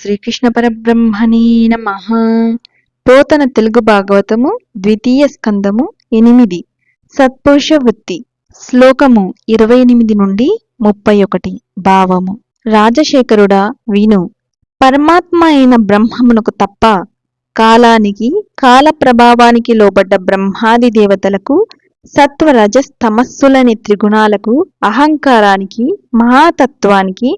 శ్రీకృష్ణ పరబ్రహ్మణే నమ. పోతన తెలుగు భాగవతము ద్వితీయ స్కందము ఎనిమిది. సత్పురుష వృత్తి శ్లోకము ఇరవై ఎనిమిది నుండి ముప్పై ఒకటి భావము. రాజశేఖరుడా విను. పరమాత్మ అయిన బ్రహ్మమునకు తప్ప కాలానికి కాల ప్రభావానికి లోబడ్డ బ్రహ్మాది దేవతలకు సత్వరజస్తమస్సులనే త్రిగుణాలకు అహంకారానికి మహాతత్వానికి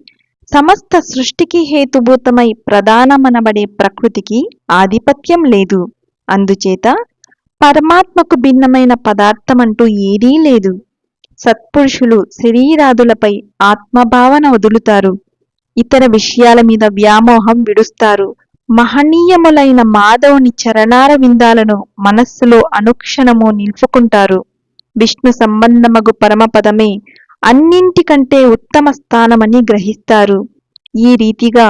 సమస్త సృష్టికి హేతుభూతమై ప్రధానమనబడే ప్రకృతికి ఆధిపత్యం లేదు. అందుచేత పరమాత్మకు భిన్నమైన పదార్థమంటూ ఏదీ లేదు. సత్పురుషులు శరీరాదులపై ఆత్మభావన వదులుతారు. ఇతర విషయాల మీద వ్యామోహం విడుస్తారు. మహనీయములైన మాధవుని చరణార విందాలను మనస్సులో అనుక్షణము నిలుపుకుంటారు విష్ణు సంబంధమగు పరమపదమే అన్నింటికంటే ఉత్తమ స్థానమని గ్రహిస్తారు. ఈ రీతిగా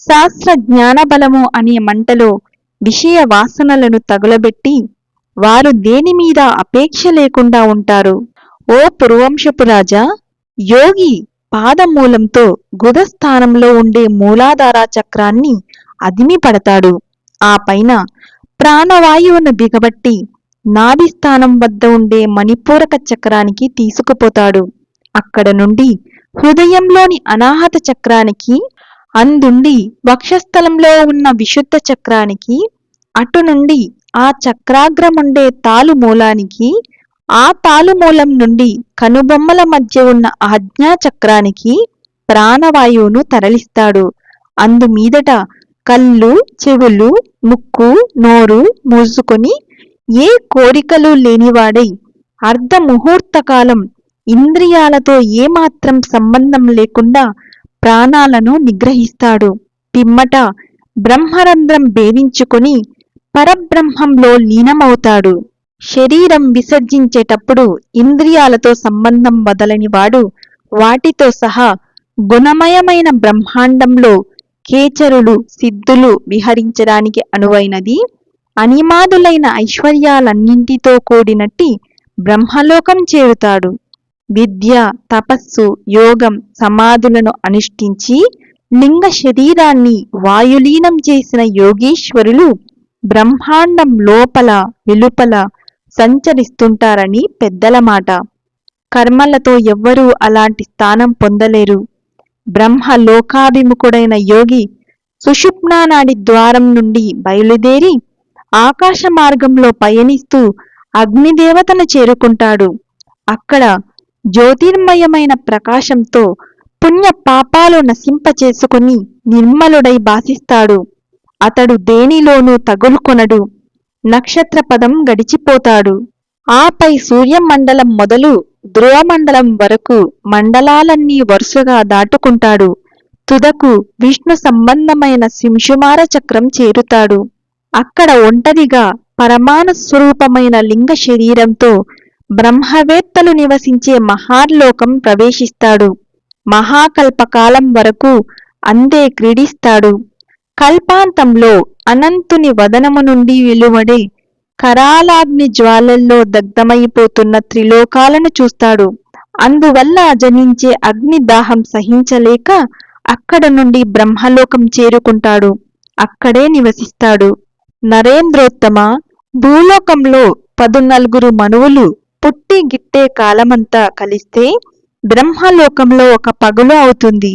శాస్త్ర జ్ఞానబలము అనే మంటలో విషయ వాసనలను తగులబెట్టి వారు దేని మీద అపేక్ష లేకుండా ఉంటారు? ఓ పురువంశపు రాజా యోగి పాదమూలంతో గుదస్థానంలో ఉండే మూలాధార చక్రాన్ని అదిమి పడతాడు. ఆ పైన ప్రాణవాయువును బిగబట్టి నాభిస్థానం వద్ద ఉండే మణిపూరక చక్రానికి తీసుకుపోతాడు. అక్కడ నుండి హృదయంలోని అనాహత చక్రానికి అందుండి వక్షస్థలంలో ఉన్న విశుద్ధ చక్రానికి అటు నుండి ఆ చక్రాగ్రముండే తాలు మూలానికి ఆ తాలు మూలం నుండి కనుబొమ్మల మధ్య ఉన్న ఆజ్ఞా చక్రానికి ప్రాణవాయువును తరలిస్తాడు. అందుమీదట కళ్ళు చెవులు ముక్కు నోరు మూసుకొని ఏ కోరికలు లేనివాడై అర్ధ ముహూర్తకాలం ఇంద్రియాలతో ఏమాత్రం సంబంధం లేకుండా ప్రాణాలను నిగ్రహిస్తాడు. పిమ్మట బ్రహ్మరంధ్రం భేదించుకుని పరబ్రహ్మంలో లీనమవుతాడు. శరీరం విసర్జించేటప్పుడు ఇంద్రియాలతో సంబంధం వదలని వాడు వాటితో సహా గుణమయమైన బ్రహ్మాండంలో కేచరులు సిద్ధులు విహరించడానికి అనువైనది. అనిమాదులైన ఐశ్వర్యాలన్నింటితో కూడినట్టి బ్రహ్మలోకం చేరుతాడు. విద్య తపస్సు యోగం సమాధులను అనుష్ఠించి లింగ శరీరాన్ని వాయులీనం చేసిన యోగీశ్వరులు బ్రహ్మాండం లోపల వెలుపల సంచరిస్తుంటారని పెద్దల మాట. కర్మలతో ఎవ్వరూ అలాంటి స్థానం పొందలేరు. బ్రహ్మ లోకాభిముఖుడైన యోగి సుషుప్నానాడి ద్వారం నుండి బయలుదేరి ఆకాశ మార్గంలో పయనిస్తూ అగ్నిదేవతను చేరుకుంటాడు. అక్కడ జ్యోతిర్మయమైన ప్రకాశంతో పుణ్య పాపాలు నశింపచేసుకుని నిర్మలుడై భాసిస్తాడు అతడు దేనిలోనూ తగులుకొనడు. నక్షత్ర పదం గడిచిపోతాడు. ఆపై సూర్యమండలం మొదలు ధ్రువమండలం వరకు మండలాలన్నీ వరుసగా దాటుకుంటాడు. తుదకు విష్ణు సంబంధమైన శింశుమార చక్రం చేరుతాడు. అక్కడ ఒంటరిగా పరమాణు స్వరూపమైన లింగ శరీరంతో బ్రహ్మవేత్తలు నివసించే మహార్లోకం ప్రవేశిస్తాడు. మహాకల్పకాలం వరకు అందే క్రీడిస్తాడు. కల్పాంతంలో అనంతుని వదనము నుండి వెలువడే కరాలాగ్ని జ్వాలల్లో దగ్ధమైపోతున్న త్రిలోకాలను చూస్తాడు. అందువల్ల జనించే అగ్ని దాహం సహించలేక అక్కడ నుండి బ్రహ్మలోకం చేరుకుంటాడు. అక్కడే నివసిస్తాడు. నరేంద్రోత్తమ భూలోకంలో పదునలుగురు మనువులు పుట్టి గిట్టే కాలమంతా కలిస్తే బ్రహ్మలోకంలో ఒక పగులు అవుతుంది.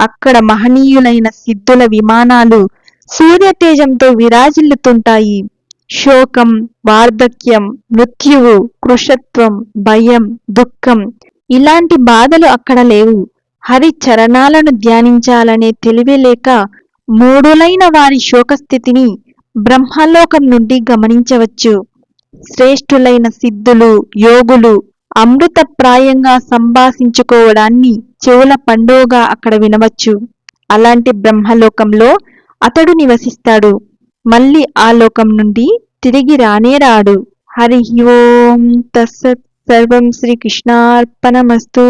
అక్కడ మహనీయులైన సిద్ధుల విమానాలు సూర్యతేజంతో విరాజిల్లుతుంటాయి. శోకం వార్ధక్యం మృత్యువు కృషత్వం భయం దుఃఖం ఇలాంటి బాధలు అక్కడ లేవు. హరి చరణాలను ధ్యానించాలనే తెలివి లేక మూడులైన వారి శోకస్థితిని బ్రహ్మలోకం నుండి గమనించవచ్చు. శ్రేష్ఠులైన సిద్ధులు యోగులు అమృతప్రాయంగా సంభాషించుకోవడాన్ని చెవుల పండుగగా అక్కడ వినవచ్చు. అలాంటి బ్రహ్మలోకంలో అతడు నివసిస్తాడు. మళ్ళీ ఆ లోకం నుండి తిరిగి రానే రాడు. హరి ఓం తస్సత్ సర్వం శ్రీకృష్ణార్పణమస్తు.